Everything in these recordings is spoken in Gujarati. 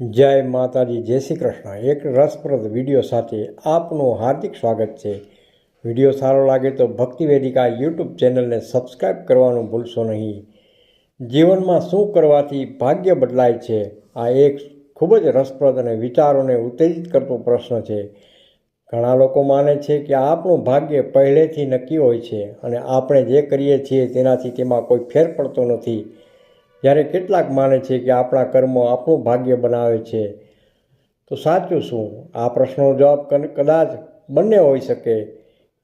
જય માતાજી, જય શ્રી કૃષ્ણ. એક રસપ્રદ વીડિયો સાથે આપનું હાર્દિક સ્વાગત છે. વીડિયો સારો લાગે તો ભક્તિ વેદિકા યુટ્યુબ ચેનલને સબસ્ક્રાઈબ કરવાનું ભૂલશો નહીં. જીવનમાં શું કરવાથી ભાગ્ય બદલાય છે? આ એક ખૂબ જ રસપ્રદ અને વિચારોને ઉત્તેજિત કરતો પ્રશ્ન છે. ઘણા લોકો માને છે કે આપણું ભાગ્ય પહેલેથી નક્કી હોય છે અને આપણે જે કરીએ છીએ તેનાથી તેમાં કોઈ ફેર પડતો નથી. જ્યારે કેટલાક માને છે કે આપણા કર્મો આપણું ભાગ્ય બનાવે છે, તો સાચું શું? આ પ્રશ્નનો જવાબ કદાચ બંને હોઈ શકે.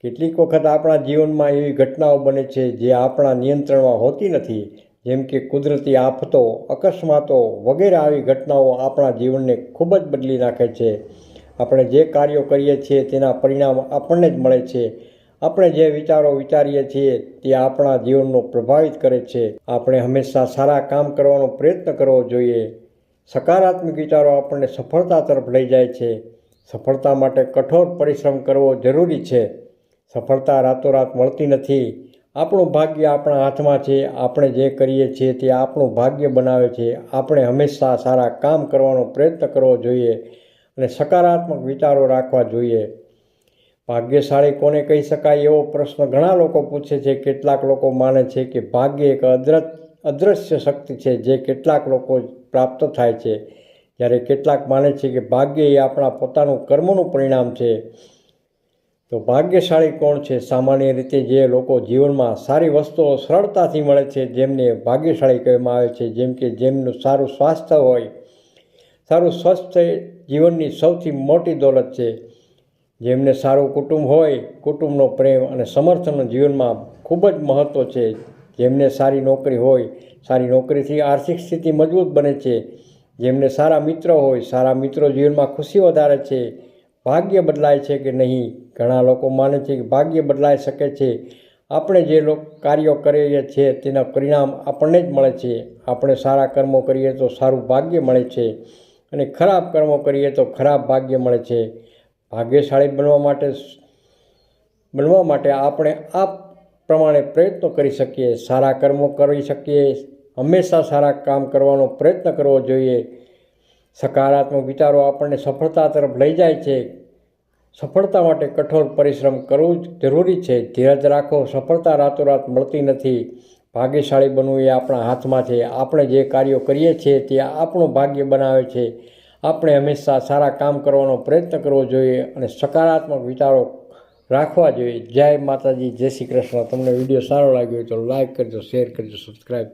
કેટલીક વખત આપણા જીવનમાં એવી ઘટનાઓ બને છે જે આપણા નિયંત્રણમાં હોતી નથી, જેમ કે કુદરતી આફતો, અકસ્માતો વગેરે આવી ઘટનાઓ આપણા જીવનને ખૂબ જ બદલી નાખે છે. આપણે જે કાર્યો કરીએ છીએ તેના પરિણામ આપણને જ મળે છે. આપણે જે વિચારો વિચારીએ છીએ, તે આપણા જીવનનો પ્રભાવિત કરે છે. આપણે હંમેશા સારા કામ કરવાનો પ્રયત્ન કરવો જોઈએ. સકારાત્મક વિચારો આપણને સફળતા તરફ લઈ જાય છે. સફળતા માટે કઠોર પરિશ્રમ કરવો જરૂરી છે. સફળતા રાતોરાત મળતી નથી. આપણું ભાગ્ય આપણા હાથમાં છે. આપણે જે કરીએ છીએ, તે આપણું ભાગ્ય બનાવે છે. આપણે હંમેશા સારા કામ કરવાનો પ્રયત્ન કરવો જોઈએ અને સકારાત્મક વિચારો રાખવા જોઈએ. ભાગ્યશાળી કોને કહી શકાય એવો પ્રશ્ન ઘણા લોકો પૂછે છે. કેટલાક લોકો માને છે કે ભાગ્ય એક અદ્રત અદૃશ્ય શક્તિ છે જે કેટલાક લોકો પ્રાપ્ત થાય છે. જ્યારે કેટલાક માને છે કે ભાગ્ય એ આપણા પોતાનું કર્મનું પરિણામ છે. તો ભાગ્યશાળી કોણ છે? સામાન્ય રીતે જે લોકો જીવનમાં સારી વસ્તુઓ સરળતાથી મળે છે, જેમને ભાગ્યશાળી કહેવામાં આવે છે. જેમ કે જેમનું સારું સ્વાસ્થ્ય હોય, સારું સ્વસ્થ જીવનની સૌથી મોટી દોલત છે. જેમને સારું કુટુંબ હોય, કુટુંબનો પ્રેમ અને સમર્થન જીવનમાં ખૂબ જ મહત્ત્વ છે. જેમને સારી નોકરી હોય, સારી નોકરીથી આર્થિક સ્થિતિ મજબૂત બને છે. જેમને સારા મિત્રો હોય, સારા મિત્રો જીવનમાં ખુશી વધારે છે. ભાગ્ય બદલાય છે કે નહીં? ઘણા લોકો માને છે કે ભાગ્ય બદલાઈ શકે છે. આપણે જે કાર્યો કરીએ છીએ તેના પરિણામ આપણને જ મળે છે. આપણે સારા કર્મો કરીએ તો સારું ભાગ્ય મળે છે. અને ખરાબ કર્મો કરીએ તો ખરાબ ભાગ્ય મળે છે. ભાગ્યશાળી બનવા માટે બનવા માટે આપણે આ પ્રમાણે પ્રયત્નો કરી શકીએ, સારા કર્મો કરી શકીએ, હંમેશા સારા કામ કરવાનો પ્રયત્ન કરવો જોઈએ. સકારાત્મક વિચારો આપણને સફળતા તરફ લઈ જાય છે. સફળતા માટે કઠોર પરિશ્રમ કરવું જરૂરી છે. ધીરજ રાખો, સફળતા રાતોરાત મળતી નથી. ભાગ્યશાળી બનવું એ આપણા હાથમાં છે. આપણે જે કાર્યો કરીએ છીએ તે આપણું ભાગ્ય બનાવે છે. આપણે હંમેશા સારા કામ કરવાનો પ્રયત્ન કરવો જોઈએ અને સકારાત્મક વિચારો રાખવા જોઈએ. જય માતાજી, જય શ્રી કૃષ્ણ. તમને વીડિયો સારો લાગ્યો હોય તો લાઈક કરજો, શેર કરજો સબસ્ક્રાઈબ કરજો.